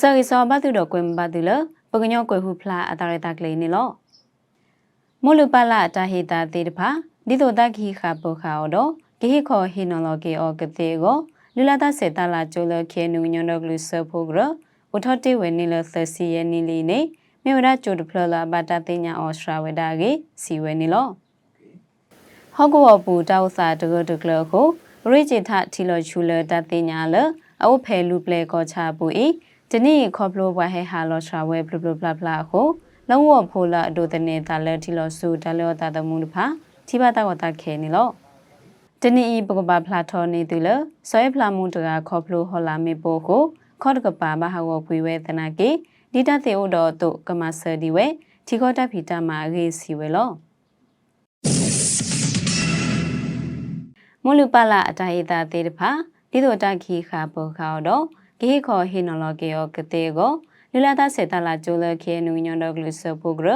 စရိစောဘတုတော့ကွင်ဘတုလပကညောကွယ်ဟုဖလာအတာရတာကလေးနေလောမိုလူပလာတာဟီတာတေတဖာဒီတိုတခိခပုခါအောတော့ဂိဟခောဟီနိုလော်ဂီအောကတေကိုလူလာတာစေတလာကျိုလခေနုညွန်တော့ဂလူဆဖိုဂရဝထတေဝနီလသစီယနီလီနေမြေဝရကျိုတဖလလာဘတာတင်ညာအော်စထရာဝဒါကေစီဝဲနီလောဟောကောပူတောက်စာတကတကလကိုရိจิตထီလောချူလတတင်ညာလအုပ်ဖဲလူပလေကောချပူဤ တနေ့ခေါပလိုဘွားဟဲဟာလောရှာဝဲဘလဘလဘလဘလကိုလုံးဝဖိုလာအဒိုတနေတာလဲတီလောဆူတလောတာတမှုတဖာတိဘတာဝတာခဲနေလောတနေ့ဤပကပဖလာထောနေသူလဆွဲဖလာမှုတကခေါပလိုဟောလာမေပိုကိုခေါတကပါမဟာဝပွေဝဲတနာကေဒီတသေဥတော်တို့ကမဆဒီဝဲတီခေါတဖီတမှာအေးစီဝဲလောမလူပလာအတိုင်းတာတေတဖာဒီတို့တခီခါပုခါတော့ ဂေခောဟီနိုလော်ကေယောကတေကိုလူလာတာစေတလာကျိုလခေနူညွန်တော့ဂလူဆပုဂရ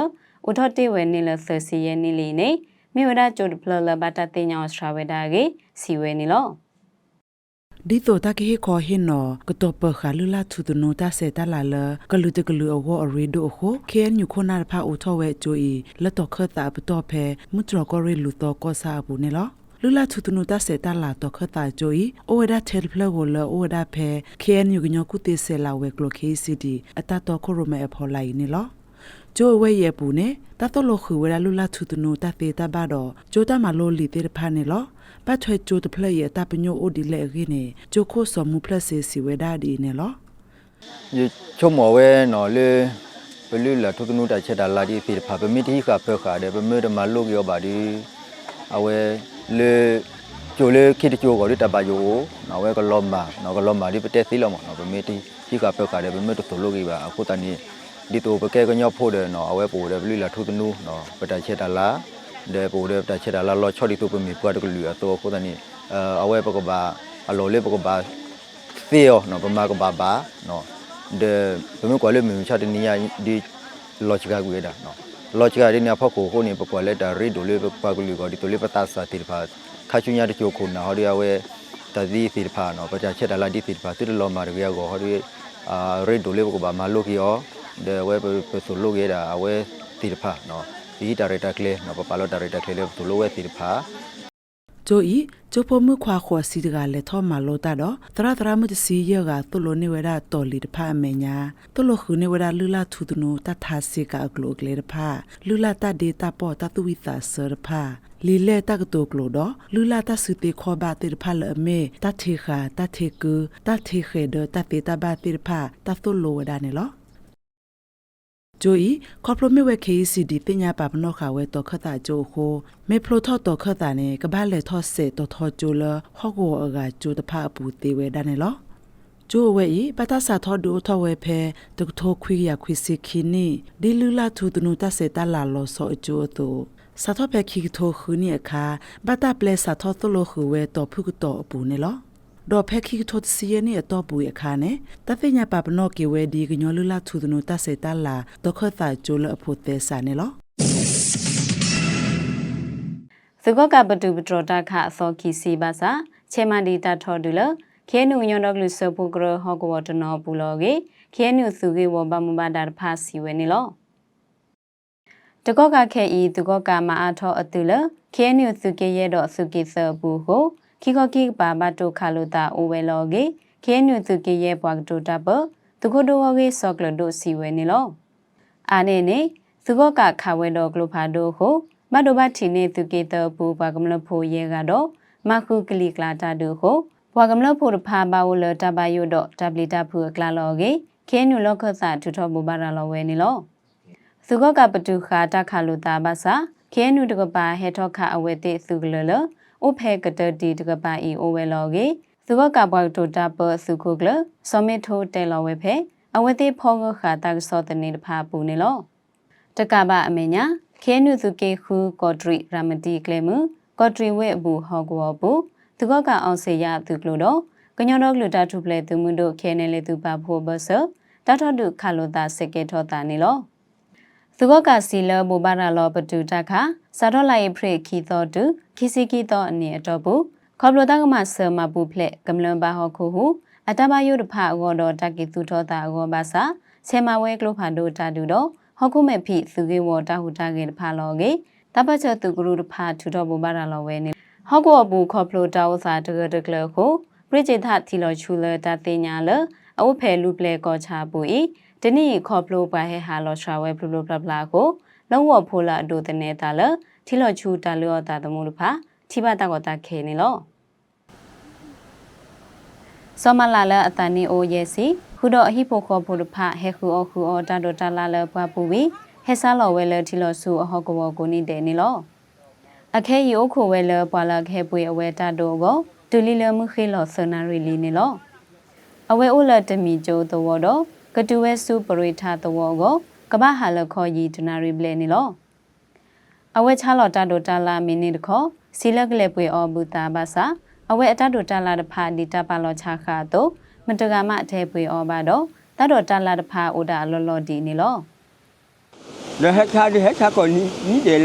ဥထတေဝဲနေလသစီယနီလီနေမြေဝဒကျိုဒပလလဘတာတင်ညောစထရာဝဲဒါကေစီဝဲနေလောဒီတော့တကေခေါ်ဟင်းနော်ကတော့ပခါလူလာသူတနိုတာစေတလာလကလူတကလူအဝအရီဒိုခိုခဲညခုနာဖာဦးထောဝဲဂျိုအီလတော့ခတာပတော့ဖဲမုတရကောရီလူတော့ကောစာဘူးနေလော လူလာသူတနုတစေတလာတော့ခတာဂျိုအီအိုဝဒါတယ်ဖလဝလအိုဝဒါဖဲခဲညကညကုတေဆဲလာဝဲကလိုခေစီဒီအတတော့ခိုရမဲအဖော်လိုက်နေလောကျိုးဝဲရဲ့ပူနေတတ်တော့လို့ခူဝဲလူလာသူတနုတသေးတဘာတော့ကျိုးတမလို့လီတဲ့ဖာနေလောပတ်ထွဲကျိုးတဖလက်ရဲ့တပညိုအိုဒီလေခင်းနေကျိုးခိုးစော်မှုဖလက်စီစီဝဲဒါဒီနေလော ye chomo we no le belu la thu tunu ta cheta la di phi pha pe mi ti kha phe kha de pe me de ma lo yo ba di awe le jo le ki ti jo ko le ta ba yo no we ko lo ma no ko lo ma di pe te si lo mo no pe mi ti ki kha phe kha de pe me to to lo ki ba aku ta ni di to pe ke ko nyo pho de no awe po de belu la thu tunu no pe ta cheta la de po de ta cheta la lo chot di to pe mi pwa de ko lu ya to ko ta ni awe pe ko ba alo le pe ko ba ဖေယောနော်ပမာကဘာဘာနော်ဒီဘယ်မှာကွာလဲမြင်ချတဲ့နေရာဒီ logic ကကူရတာနော် logic ရတဲ့နေရာဖောက်ကိုဟိုနေပကွာလဲတာရီဒိုလေးပကွာကူလီကိုဒီတိုလေးပတာစာတိဖာခါချွညာတချိုခုနာဟောဒီအဝဲတသီသီဖာနော်ပချချက်တလာဒီသီဖာတိလောမာရရကိုဟောဒီအာရီဒိုလေးပကဘာမလုကီယောဒီဝဲပဆိုလုကရတာအဝဲသီဖာ နော်ဒီဒါရိုက်တာကလေးနော်ပပါလောဒါရိုက်တာကလေးဆိုလိုဝဲသီဖာကျိုဤကျိုဖမှုခွာခွာစီတကလည်းထောမာလို့တာတော့တရတရမှုတစီရကသူ့လိုနေဝရတော်လီတဖအမေညာသူ့လိုခုနေဝရလူလာထူတနုတထာစီကအကလိုကလေးတဖလူလာတဒေတာပေါ်တသူဝိသာဆရဖလီလေတကတိုကလိုတော့လူလာတစုတေခောဘာတေဖလအမေတထေခာတထေကူတထေခေဒတတေတဘာတေဖတသူလိုဝဒနေလော ဂျိုဤကော်ပလိုမီဝဲ KCD ပညာပါပနောခါဝဲတော့ခတာဂျိုခိုမေဖလိုထော့တော့ခတာနေကဘာလေထော့စေတော့ထော့ဂျိုလဟော့ကိုအကဂျိုတဖအပူတေဝဲဒါနေလောကျိုးဝဲဤပတဆာထော့ဒိုထော့ဝဲဖဲတကထိုခွေရခွေစီခီနီဒီလူလာထူတနုတဆေတလာလောဆောအကျိုးတို့စာထော့ဖဲခီထိုခူနီအခါဘတာပလက်စာထော့သလိုခူဝဲတော့ဖုကတော့အပူနေလော ဒေါ်ဖက်ခိထိုတစီယနေအတော့ပူရခါနဲ့တဖညာပပနော့ကေဝဲဒီကညောလူလာထူဒနုတဆေတလာဒခသဂျိုလအဖို့သေးစာနေလောသူကကပတူပထရတာခအစောခီစီပါစာချေမန်ဒီတာထော်ဒူလခဲနုညွန်တော့ဂလူဆပုဂရဟောကဝတနောပူလောကေခဲနုစုကေဝဘမဘဒါဖာစီဝဲနေလောတကောကခဲဤသူကကမအားထောအတူလခဲနုစုကေရဲ့တော့စုကေဆပူကို ခိခခိပါဘတုခါလုတာအိုဝဲလောကေခဲနုစုကေရဲ့ဘွားတူတာပသူကတိုဝကေဆော့ကလဒိုစီဝဲနေလောအာနေနေသူကကခါဝဲတော့ဂလူဖာဒိုကိုမတ်တိုဘတ်တီနေသူကေတပူဘာကမလဖိုရဲကတော့မခုကလီကလာတာတို့ကိုဘွာကမလဖိုဖာဘာဝလတဘယုတော့တဘလီတာဖူကလာလောကေခဲနုလောကဆာထူထောဘူဘာရာလောဝဲနေလောသူကကပတူခါတခါလူတာဘာစာခဲနုတကပါဟေထောခအဝဲတိသူကလလ ဥဖဲကတတီတကပါအီအိုဝဲလောကေသူကကဘွာတိုတာပစုခုကလစမစ်ထိုတဲလောဝဲဖဲအဝဲတိဖောကခါတကစောတနေတဖာပူနေလောတကပါအမေညာခဲနုစုကေခုကော့ဒရီရမတီကလေမူကော့ဒရီဝဲအဘူဟောကောဘူသူကကအောင်စေရသူကလို့တော့ကညောတော့ကလူတာထုပလေသူမှုတို့ခဲနေလေသူပါဖို့ဘဆတထတုခလိုတာစကေထောတာနေလော သူကကစီလဘူဘာရာလောပတူတခစာတော့လိုက်ဖရိခီတော်တူခီစီကီတော်အနေအတော့ဘူးခေါပလိုတာကမဆမပူဖလက်ကမလန်ဘာဟောခုဟုအတဘယုတဖအောတော့တကိသူထောတာအောဘာစာဆေမဝဲကလိုဖာဒိုတာဒူတော့ဟောကုမေဖိသူကေဝတာဟူတာကေတဖာလောကေတပတ်ချသူကရုတဖာထူတော့ဘူဘာလာလောဝဲနေဟောကောဘူခေါပလိုတာဝစာတကတကလကိုပရိจิตသီလောချူလတာတင်ညာလအဝဖဲလူပလေကောချာပူဤ တနိခေါပလိုပါဟဲဟာလောရှာဝဲဘလူဘလဘလာကိုလုံးဝဖိုလာအတူတနေတာလထီလောချူတာလောတာတမှုလဖာထိဘတာကောတာခဲနေလောစောမလာလအတန်နီအိုရဲစီခုတော့အဟိဖိုခောဖိုလဖဟဲခုအခုအောတာဒိုတာလာလပွားပူဝီဟဲဆာလောဝဲလထီလောဆူအဟောကောကိုနိတဲ့နေလောအခဲယိုခိုဝဲလပွာလာခဲပွေအဝဲတတိုကိုဒူလီလမှုခေလောဆနာရီလီနေလောအဝဲအိုလတမီကျိုးတော်တော့ ကတူဝဲစုပရိထတော်ကိုကပဟာလခေါ်ယီဒနာရီဘလဲနေလောအဝဲချလောတတိုတလာမီနီတခေါ်စီလကလေပွေအောဘူတာဘာစာအဝဲအတတိုတလာတဖာဒီတပါလောချခါတော့မတကမအထဲပွေအောပါတော့တတော်တလာတဖာအိုဒါလောလောဒီနေလော le hết tha đi hết tha còn ní ní để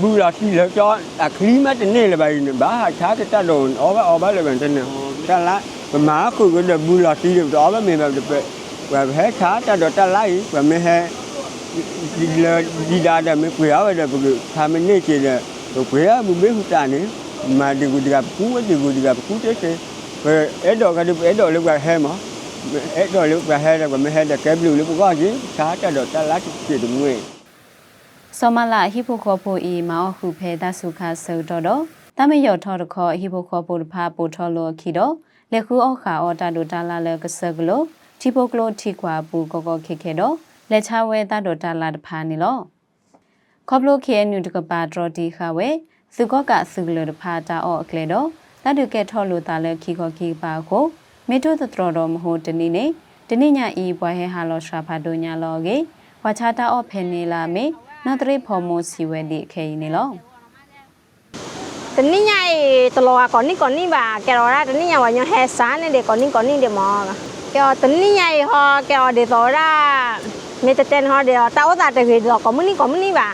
là trả hết tha ta được ta lái thì người ừ để hú trả ta ní nhà là phải khu được bu là khi là cho à khí mất cái này là bài bá hai tha cái ta đồn ó bá ó bá là bản thân này ta lái và má khu cái được bu là khi được đó bá mình vào được vậy và hết tha ta được ta lái và mình hay đi là đi ra là mình quẹo và được tham mình này chỉ là quẹo bu biết hú trả nữa mà đừng có gặp cú đừng có gặp cú thế thế ဘယ်အဲ့တော့ကဒီအဲ့တော့လောက်ကဟဲမအဲ့တော့လောက်ကဟဲတယ်ကမဟဲတယ်ကဲဘလူလောက်ကကြီးစားတတော့တလားဖြစ်တယ်ငွေ စောမလာဟိဖိုခောဖိုဤမောဟုဖေဒဆုခဆောတော်တော်တမယောထောတခောဟိဖိုခောပိုတဖာပိုထောလောခီတော့လက်ခုအောခါအောတာဒိုတာလာလကဆကလိုတီပိုကလိုတီကွာပူကောကောခေခေတော့လက်ချဝဲတာဒိုတာလာတဖာနေလောခေါပလိုခေနုတကပါဒရတီခဝဲစုကောကဆုကလိုတဖာတာအောအကလေတော့တတ်တုကဲထောလိုတာလဲခီခောခီပါကိုမေတိုတတော်တော်မဟုတ်တနည်းနေတနည်းညဤဘွားဟဲဟာလောရှာဖာဒိုညာလောကေဝါချတာအော့ဖဲနေလာမေ နာတရိဖော်မိုစီဝဲဒီခဲနေလောတနည်းညေတလောကကောနိကောနိပါကဲရောရာတနည်းညဝညဟဲစားနေတယ်ကောနိကောနိတယ်မောကဲတနည်းညေဟောကဲရောဒီတော်ရာမေတတန်ဟောဒီတာဝတာတခေတော့ကောမနီကောမနီပါ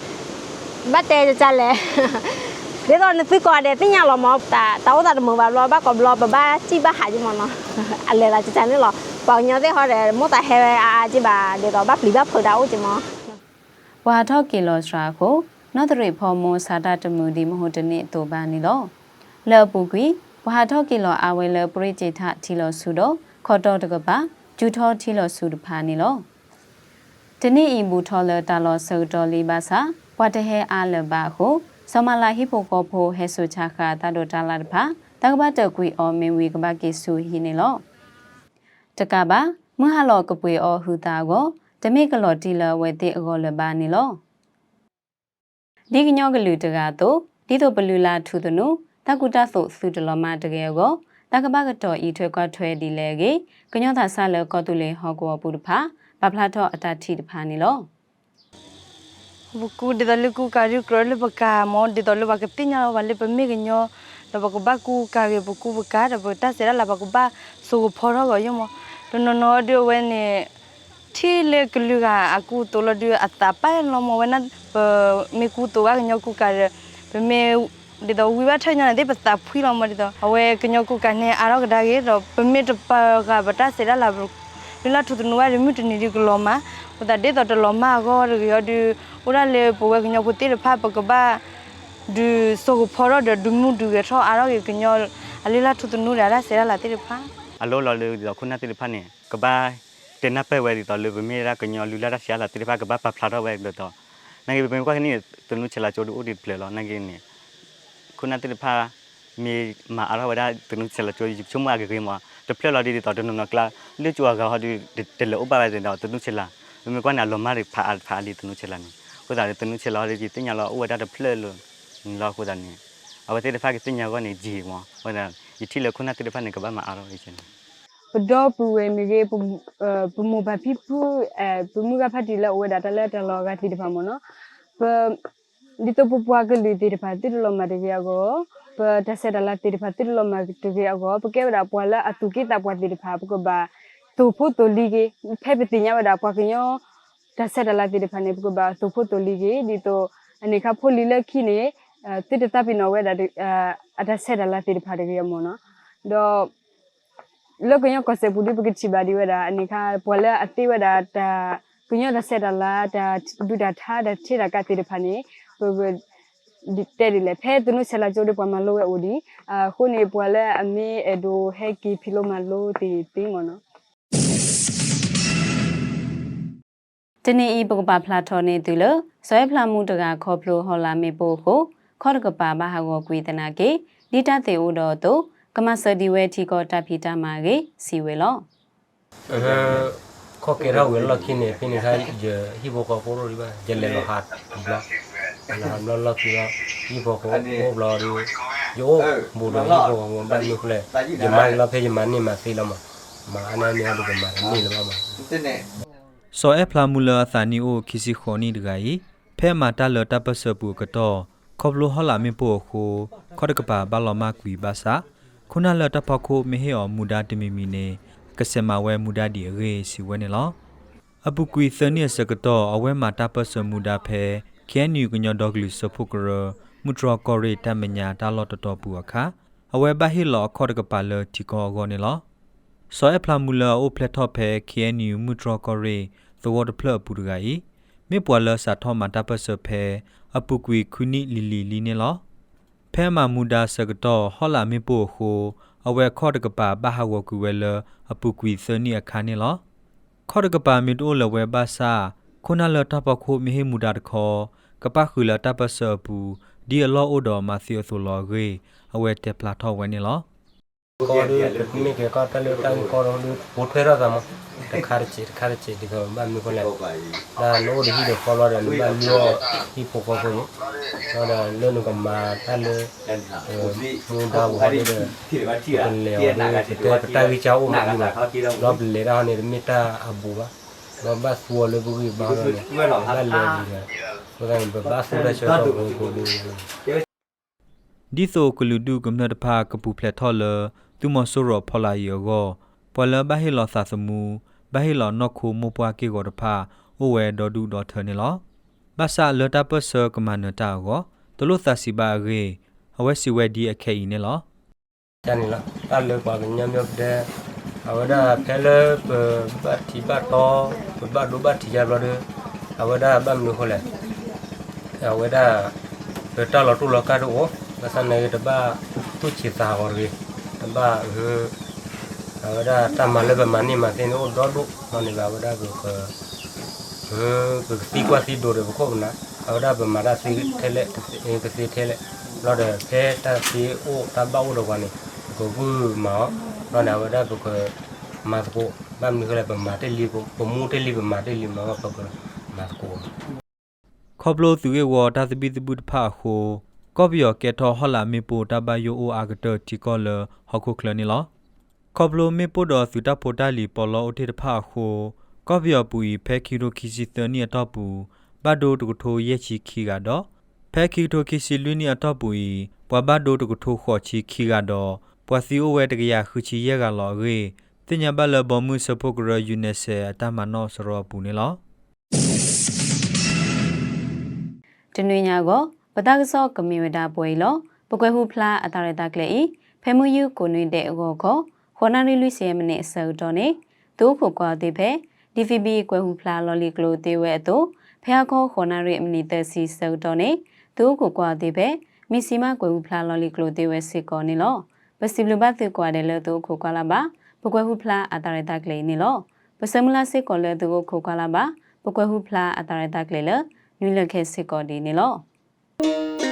ဘတ်တဲကြလဲဒီတော့နသိကောတဲ့တင်ညလောမောတာတာဝတာတမဘာလောဘကောဘလောဘဘာကြည့်ပါဟာကြီးမနော်အလေလာချချန်လောပေါညတဲ့ဟောတယ်မောတာဟဲအာကြည့်ပါဒီတော့ဘပလီဘဖဒါဦးကြီးမော ဝါထောက်ကီလိုစရာကိုနော့တရိဖော်မိုစာတာတမူဒီမဟုတ်တနည်းတူပါနေလောလောပူကွီဝါထောက်ကီလိုအဝဲလပရိจิตထီလိုဆူတော့ခေါ်တော့တကပါဂျူထောထီလိုဆူတဖာနေလောတနည်းအီဘူထောလတာလောဆူတော်လီပါစာဝတ်တဟဲအားလဘာကိုစမလာဟိပိုကောဖိုဟဲဆူချခာတာဒိုတာလာတဖာတကပတ်တကွီအောမင်ဝီကဘာကေဆူဟီနေလောတကပါမဟာလောကပွေအောဟူတာကို တမိကလော်တီလဝဲတိအကောလဘာနေလောဒီကညောကလူတကတော့ဒီတို့ဘလူလာထူသနုတကုတဆုစုတလမတကယ်ကိုတကပကတော်ဤထွဲကွာထွဲဒီလေကေကညောသာဆလကောတုလေဟောကောပူတဖာဘဖလာတော့အတတိတဖာနေလော buku di dalu ku kari kro le baka mo di dalu baka pinya wale pe me gnyo da baku ba ku kari buku baka da bu ta sera la baku ba so go phoro go yo mo to no no di we ne thi le klu ga aku to lo di ata pa lo mo we na me ku to ga gnyo ku kari pe me di da wi ba thanya de pa ta phui lo mo di da awe gnyo ku ka ne aro ga da ge do pe me to pa ga ba ta sera la bu la thu tu no wa mi tu ni di lo ma ဟိုတတဲ့တော့လောမကောရဒီဦးရလေပိုဝဲကညကိုတိရဖပကဘာဒူဆိုဖော်ရဒူမှုဒူရထောအားရကညအလီလာထုတနူရလာဆဲလာတိရဖ a lo lo le do khuna ti pha ne ka ba te na pe we di to le me ra ka nyo lu la ra sia la ti pha ka ba pa phla ro we do to na ge be kwa ni tu nu chela cho du o di ple lo na ge ni khuna ti pha me ma ara wa da tu nu chela cho ji chu ma ge ge ma to ple lo di di to tu nu na kla le chu ga ha di de le o ba ba de do tu nu chela me kwa na lo ma ri pha pha li tu nu chela ni ko da tu nu chela ri ji ti nya lo o wa da de ple lo lo ko da ni အဝတိတဖာကတင်ညာကနေကြည်မောဟောဒါယတိလခုနတိတဖာနေကဘာမအားရချင်း ပဒေါ်ပူဝဲမီရေပပမဘပိပူအဲပမှုကဖတ်တီလဲဝဲဒါတလဲတလောကတိတဖာမနော်ပဒီတော့ပပွားကလေးတိတဖာတိလောမတကယ်ကိုပတဆက်ဒလာတိတဖာတိလောမတကယ်ကိုပကဲဒါပွာလာအတုကိတပွားတိတဖာပကဘာတူဖို့တူလီကေဖဲပတိညာဝဒါပွားကညောတဆက်ဒလာတိတဖာနေပကဘာတူဖို့တူလီကေဒီတော့အနေခဖိုလီလက်ခိနေအဲတိတတပ်ပင်နော်ဝဲဒါအဲအတဆက်ဒလာတိတဖာတကရမနော်တော့ လောကညကစပူဒီပကချီဘာဒီဝဲဒါအနေခပွာလဲအတိဝဲဒါတာကညတဆက်ဒလာတာဒူဒါထားတဲ့ခြေရကတိတဖာနေဘဘဒီတဲ့လေဖဲသူနုဆလာကြိုး de ပွာမလို့ဝဲဦးဒီအခုနေပွာလဲအမေအဒိုဟက်ကီဖီလိုမလို့တီတင်းမနော်တနေ့ဤပကပဖလာထော်နေသူလဇွဲဖလာမှုတကခေါပလိုဟောလာမေပိုကိုခေါ်တကပါဘာဟာကိုကွေတနာကေလိတတေဦးတော်တို့ ကမဆဒီဝဲထီကောတဖီတာမာကေစီဝဲလော ko ke ra wel la kine pini ha je hi bo ko ko ro ba je le lo hat bla la lo lo ki ra hi bo ko ko bla ri yo bu do hi bo ko ba ni kle je ma la phe je ma ni ma si la ma ma ana ni ha do ma ni la ma စောအဖလာမူလာအသနီအိုခီစီခေါနီတကကြီးဖဲမာတလတပစပူကတော့ခေါပလိုဟလာမေပိုခိုခေါ်တကပါဘလောမကွီဘာစာ ခုနလတပခိုမေဟေအမူဒါတမီမီနေကစမဝဲမူဒါဒီရေစီဝဲနေလောအပုကွီသနီစကတော့အဝဲမာတပစမူဒါဖဲခဲနီကညောဒေါဂလီစဖုကရမူထရကောရီတမညာတာလော့တတော်ပူအခါအဝဲဘဟီလောခေါ်တကပါလတီကောဂောနေလောစောအဖလာမူလာအိုပလက်တော့ဖဲ KNU မူထရကောရီသဝတ်ဖလပူဒဂိုင်မေပွာလစာထောမတာပစဖဲအပုကွေခုနီလီလီလီနေလော ဖဲမမူဒါစကတော့ဟောလာမေပိုခိုအဝဲခော့တကပါဘဟာဝကူဝဲလအပုကွေသနီအခါနေလောခော့တကပါမီတိုလဝဲဘာစာခုနလတပခိုမေဟမူဒါတခောကပခုလတပစပူဒီအလောအိုဒေါ်မာသီယိုဆိုလောဂေအဝဲတက်ပလာထောဝဲနေလော ko ri mi ke ka ta le ta ko ro ni bo phe ra da ma ta khar chi khar chi di ko ba mi ko le da no ri hi de ko lo da ba mi yo hi po ko ko no da le no ka ma ta le mu da bo ha de de le o de te ta wi cha o ma ni ma lo le ra ni mi ta abu ba lo ba su le bu bi ba ro ne ba le di ga ko da ba su da cho ko ko lu ဒီဆိုကလူဒုကမ္နတဖာကပူဖလက်ထော်လ သူမဆိုရဖလာယောဂပလဘဟီလောသသမူဘဟီလောနခုမပွားကေကိုတဖာအိုဝဲဒေါ်ဒူဒေါ်ထနေလောဘာသာလတပစကမနတာကိုတလို့သစီပါရေအဝဲစီဝဲဒီအခဲဤနေလော chani la ta le kwa nyam yok de awada pele ba ti ba to ba do ba ti ja lo de awada ba mi ko le awada pe ta lo tu lo ka do ba san ne de ba tu chi sa ko ri ba hu awada ta ma le ba ma ni ma tin o do do no ni ba awada ko ko hu ko ti kwa ti do de ko na awada ba ma da si thele te si thele lo de pe ta si o ta ba o do kwa ni ကိုကူမောတော့နာဝဒဘကမတ်ကိုဗမ်နိခလပမာတယ်လီကိုပမူတယ်လီပမာတယ်လီမောပကမတ်ကိုခေါပလိုသူကေဝတာသပိတပုတဖာခို ကော့ဘီယောကက်ထောဟလာမေပိုတဘယိုအိုအာဂတတီကောလဟခုခလနီလောခေါပလိုမေပိုဒသူတပိုတလီပေါ်လောအထေတဖာခိုကော့ဘီယောပူဤဖဲခီရိုခီစီတနီအတော့ပူဘတ်ဒိုတကထိုရဲ့ချီခီကတော့ဖဲခီတိုခီစီလူနီအတော့ပူဤဘွာဘတ်ဒိုတကထိုခေါ်ချီခီကတော့ပွာစီအိုဝဲတကရခူချီရဲ့ကလောရေတင်ညာဘလဘမှုစပုတ်ရယူနေဆေအတမနောစရောပူနေလောတနွေညာကို ပတကစောကမီဝဒါပွဲလောပကွဲဟုဖလားအတာရတာကလေဤဖဲမယူကိုနွေတဲ့အကောခောခေါနာရီလူစီယမနဲ့ဆောက်တော်နေဒိုးဖို့ကွာသေးဖဲ DVB ကွဲဟုဖလားလော်လီကလိုသေးဝဲအတူဖះခောခေါနာရီအမနီတက်စီဆောက်တော်နေဒိုးကိုကွာသေးဖဲမီစီမကွဲဟုဖလားလော်လီကလိုသေးဝဲစစ်ကောနေလောပစီလူဘတ်သေးကွာတယ်လို့ဒိုးကိုကွာလာပါပကွဲဟုဖလားအတာရတာကလေနေလောပစမလာစစ်ကောလဲဒိုးကိုကွာလာပါပကွဲဟုဖလားအတာရတာကလေလနွေလက်ခဲစစ်ကောဒီနေလော Thank you.